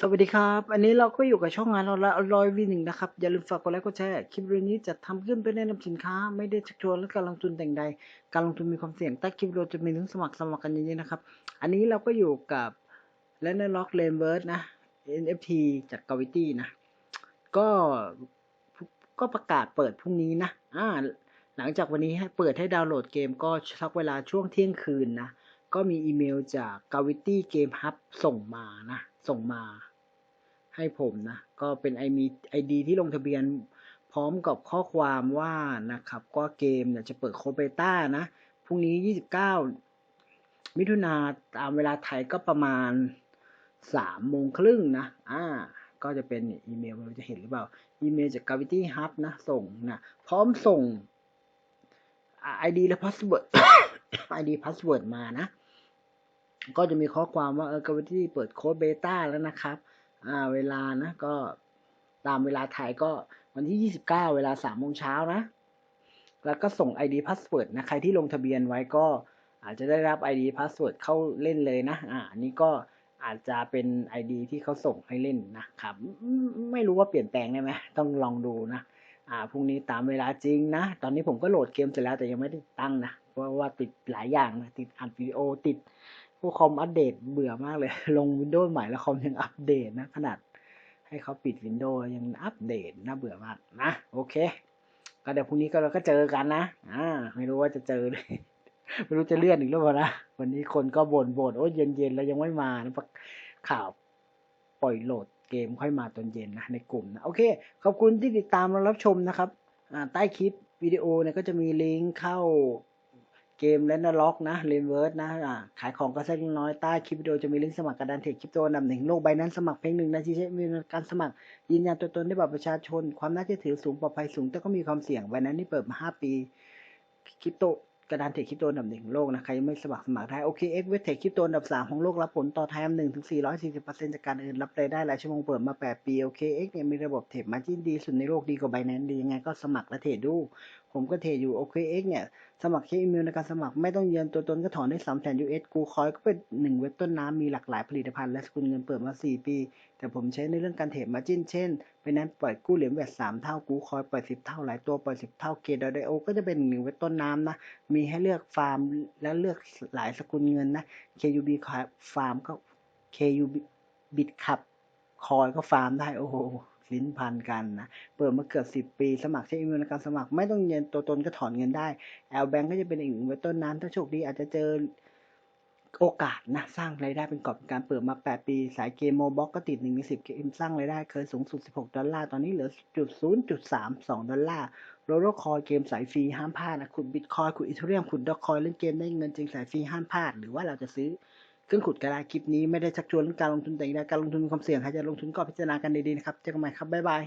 สวัสดีครับ อันนี้เราก็อยู่กับช่องงานเราละอร่อยวีหนึ่งนะครับ อย่าลืมฝากกดไลค์กดแชร์ คลิปวิดีโอนี้จะทำขึ้นเพื่อแนะนำสินค้า ไม่ได้ชักชวนและการลงทุนแต่งใด การลงทุนมีความเสี่ยงใต้คลิปวิดีโอจะมีลิงสมัครสมัครกันเยอะๆนะครับ อันนี้เราก็อยู่กับแลนด์ล็อกเลนเวิร์ดนะ NFT จากกาวิตี้นะ ก็ก็ประกาศเปิดพรุ่งนี้นะอ่าหลังจากวันนี้ให้เปิดให้ดาวน์โหลดเกมก็ชักเวลาช่วงเที่ยงคืนนะ ก็มีอีเมลจาก Gravity Game Hub ส่งมานะ ส่งมา ให้ผมนะ ก็เป็นไอมีไอดีที่ลงทะเบียนพร้อมกับข้อความว่านะครับ ก็เกมเนี่ยจะเปิดโคเบต้านะพรุ่งนี้ 29 มิถุนาตามเวลาไทยก็ประมาณ3โมงครึ่งนะ อ่า ก็จะเป็นอีเมลเราจะเห็นหรือเปล่า อีเมลจาก Gravity Hub นะ ส่งนะ พร้อมส่ง ID และ password ID password มานะ ก็จะมีข้อความว่าเออ Gravity เปิดโค้ดเบต้าแล้วนะครับ เวลานะก็ตามเวลาไทยก็วันที่ 29 เวลา3โมงเช้านะ แล้วก็ส่ง ID password นะ ใครที่ลงทะเบียนไว้ก็อาจจะได้รับ ID password เข้าเล่นเลยนะ อ่าอันนี้ก็อาจจะเป็น ID ที่เขาส่งให้เล่นนะครับ ไม่รู้ว่าเปลี่ยนแปลงได้ไหมต้องลองดูนะ อ่าพรุ่งนี้ตามเวลาจริงนะ ตอนนี้ผมก็โหลดเกมเสร็จแล้วแต่ยังไม่ได้ตั้งนะ เพราะว่าติดหลายอย่างนะ ติดอัดวิดีโอติด พวกคอมอัปเดตเบื่อมากเลย ลงวินโดว์ใหม่แล้วคอมยังอัปเดตนะ ขนาดให้เขาปิดวินโดว์ยังอัปเดตน่าเบื่อมากนะ โอเค ก็เดี๋ยวพรุ่งนี้ก็เราก็เจอกันนะ อ่า ไม่รู้ว่าจะเจอเลยไม่รู้จะเลื่อนอีกหรือเปล่านะ วันนี้คนก็บ่นบ่นโอ้ยเย็นเย็นแล้วยังไม่มานะข่าวปล่อยโหลดเกมค่อยมาตอนเย็นนะในกลุ่มนะโอเค ขอบคุณที่ติดตามและรับชมนะครับใต้คลิปวิดีโอเนี่ยก็จะมีลิงก์เข้า เกมแลนล็อกนะเรนเวิร์ดนะขายของก็สักเล็กน้อยใต้คลิปวิดีโอจะมีลิงก์สมัครกระดานเทรดคริปโตอันดับหนึ่งโลกใบนั้นสมัครเพียงหนึ่งนาทีใช้มีการสมัครยืนยันตัวตนด้วยบัตรประชาชน ความน่าเชื่อถือสูงปลอดภัยสูงแต่ก็มีความเสี่ยงใบนั้นนี่เปิดมาห้าปีคริปโตกระดานเทรดคริปโตอันดับหนึ่งโลกนะใครยังไม่สมัครสมัครได้โอเคเอ็กเวทเทรดคริปโตอันดับสามของโลกรับผลต่อแทนหนึ่งถึงสี่ร้อยสี่สิบเปอร์เซ็นต์จากการเงินรับรายได้รายชั่วโมงเปิดมาแปดปีโอเคเอ็กเนี่ยมีระบบเทรดมาจิ้นดีสุดในโลกดีกว่าไบแนนดียังไงก็สมัครและเทรดดูผมก็เทรดอยู่โอเคเอ็กเนี่ย สมัครแค่อีเมลในการสมัครไม่ต้องยืนตัวตนก็ถอนได้สามแสนยูเอสกูคอยก็เป็นหนึ่งเว็บต้นน้ำมีหลากหลายผลิตภัณฑ์และสกุลเงินเปิดมาสี่ปี แต่ผมใช้ในเรื่องการเทรดมาจิ้นเช่นไปนั้นปล่อยกู้เหรียญแวดสามเท่ากูคอยปล่อยสิบเท่าหลายตัวปล่อยสิบเท่าเกดไดโอก็จะเป็นหนึ่งเว็บต้นน้ำนะ มีให้เลือกฟาร์มและเลือกหลายสกุลเงินนะ KUB ฟาร์มก็ KUB บิตขับคอยก็ฟาร์มได้โอ้โห ลิ้นพันกันนะเปิดมาเกือบสิบ10 ปี สมัครใช้อีเมลในการสมัครไม่ต้องเงินตัวตนก็ถอนเงินได้แอลแบงก์ก็จะเป็นอีกหนึ่งเว็บต้นน้ำถ้าโชคดีอาจจะเจอโอกาสนะสร้างรายได้เป็นกอบการเปิดมา 8 ปี สายเกมโมบ็อกก็ติด1ใน10เกมสร้างรายได้เคยสูงสุด 16 ดอลลาร์ ตอนนี้เหลือจุด0.32ดอลลาร์โรโรคอยเกมสายฟรีห้ามพลาดนะขุดบิตคอยขุดอีเทเรียมขุดดอกคอยเล่นเกมได้เงินจริงสายฟรีห้ามพลาด หรือว่าเราจะซื้อ เครื่องขุดกระดาษคลิปนี้ไม่ได้ชักชวนเรื่องการลงทุนแต่อย่างใดการลงทุนมีความเสี่ยงใครจะลงทุนก็พิจารณากันดีๆนะครับ เจอกันใหม่ครับ บ๊ายบาย